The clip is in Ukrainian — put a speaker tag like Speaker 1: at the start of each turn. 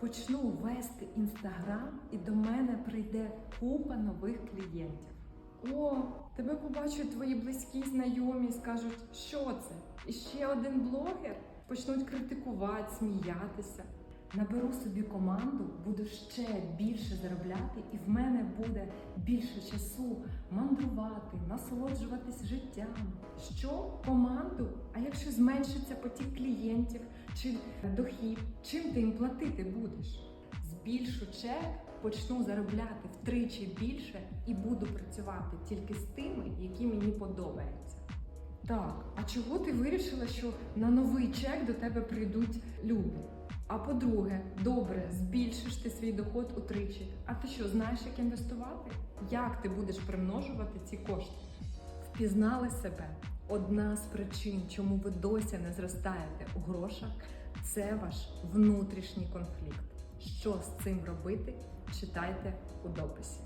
Speaker 1: почну вести інстаграм, і до мене прийде купа нових клієнтів. О, тебе побачать твої близькі знайомі скажуть, що це? І ще один блогер почнуть критикувати, сміятися. Наберу собі команду, буду ще більше заробляти, і в мене буде більше часу мандрувати, насолоджуватись життям. Що команду? А якщо зменшиться потік клієнтів чи дохід, чим ти їм платити будеш? Збільшу чек, почну заробляти втричі більше і буду працювати тільки з тими, які мені подобаються. Так, а чого ти вирішила, що на новий чек до тебе прийдуть люди? А по-друге, добре, збільшиш ти свій доход утричі. А ти що, знаєш, як інвестувати? Як ти будеш примножувати ці кошти? Впізнали себе. Одна з причин, чому ви досі не зростаєте у грошах, це ваш внутрішній конфлікт. Що з цим робити? Читайте у дописі.